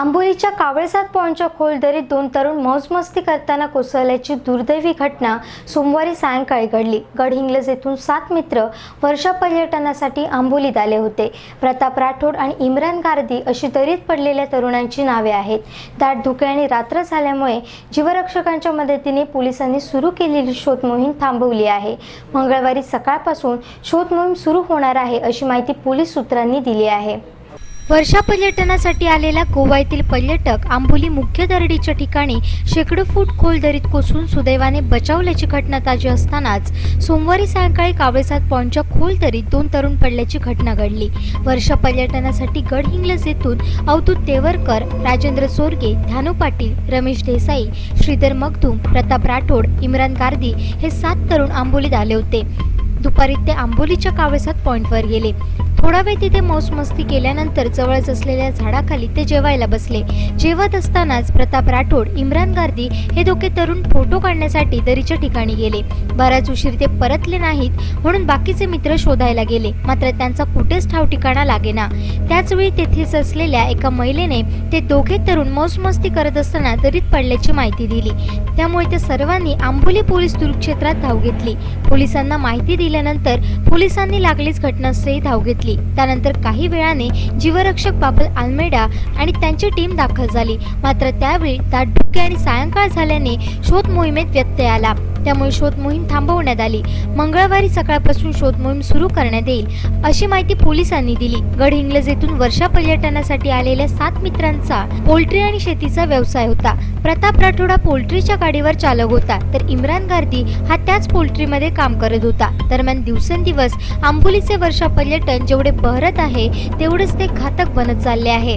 आंबोलीच्या कावळेसाद पॉईंटच्या खोल दरीत दोन तरुण मौजमस्ती करताना कोसळल्याची दुर्दैवी घटना सोमवारी सायंकाळी घडली. गडहिंग्लज येथून सात मित्र वर्षा पर्यटनासाठी आंबोलीत आले होते. प्रताप राठोड आणि इम्रान गारदी अशी दरीत पडलेल्या तरुणांची नावे आहेत. दाट धुक्याने रात्र झाल्यामुळे जीवरक्षकांच्या मदतीने पोलिसांनी सुरू केलेली शोध मोहीम थांबवली आहे. मंगळवारी सकाळपासून शोध मोहीम सुरू होणार आहे अशी माहिती पोलीस सूत्रांनी दिली आहे. वर्षा पर्यटनासाठी आलेला गोव्यातील पर्यटक आंबोली मुख्य दरडीच्या ठिकाणी शेकडो फूट खोल दरीत कोसळून सुदैवाने बचावल्याची घटना ताजी असतानाच सोमवारी सायंकाळी कावळेसात पॉईंटच्या खोल दरीत दोन तरुण पडल्याची घटना घडली. वर्षा पर्यटनासाठी गडहिंग्लज येथून अवधूत तेवरकर राजेंद्र सोरगे ध्यानू पाटील रमेश देसाई श्रीधर मगदूम प्रताप राठोड इम्रान गार्दी हे सात तरुण आंबोलीत आले होते. दुपारी ते आंबोलीच्या कावळेसात पॉईंटवर गेले. थोडा वेळ तिथे मौजमस्ती केल्यानंतर जवळच असलेल्या झाडाखाली ते जेवायला बसले. जेवत असतानाच प्रताप राठोड इम्रान गार्दी हे दोघे तरुण फोटो काढण्यासाठी दरीच्या ठिकाणी गेले. बराच उशीर ते परतले नाहीत म्हणून बाकीचे मित्र शोधायला गेले. मात्र त्यांचा कुठेच ठाव ठिकाणा लागेना त्याचवेळी तेथेच असलेल्या एका महिलेने ते दोघे तरुण मौजमस्ती करत असताना दरीत पडल्याची माहिती दिली. त्यामुळे त्या सर्वांनी आंबोली पोलीस दुर्क्षेत्रात धाव घेतली. पोलिसांना माहिती दिल्यानंतर पोलिसांनी लागलीच घटनास्थळी धाव घेतली. त्यानंतर काही वेळाने जीवरक्षक बापल आल्मेडा आणि त्यांची टीम दाखल झाली. मात्र त्यावेळी दाट धुके आणि सायंकाळ झाल्याने शोध मोहिमेत व्यत्यय आला. त्यामुळे शोध मोहीम थांबवण्यात आली. मंगळवारी सकाळपासून शोध मोहीम सुरू करण्यात येईल अशी माहिती पोलिसांनी दिली. गडहिंग्लज येथून वर्षा पर्यटनासाठी आलेल्या सात मित्रांचा पोल्ट्री आणि शेतीचा व्यवसाय होता. प्रताप राठोडा पोल्ट्रीच्या गाडीवर चालक होता तर इम्रान गार्दी हा त्याच पोल्ट्रीमध्ये काम करत होता. दरम्यान दिवसेंदिवस आंबोलीचे वर्षा पर्यटन जेवढे बहरत आहे तेवढेच ते घातक बनत चालले आहे.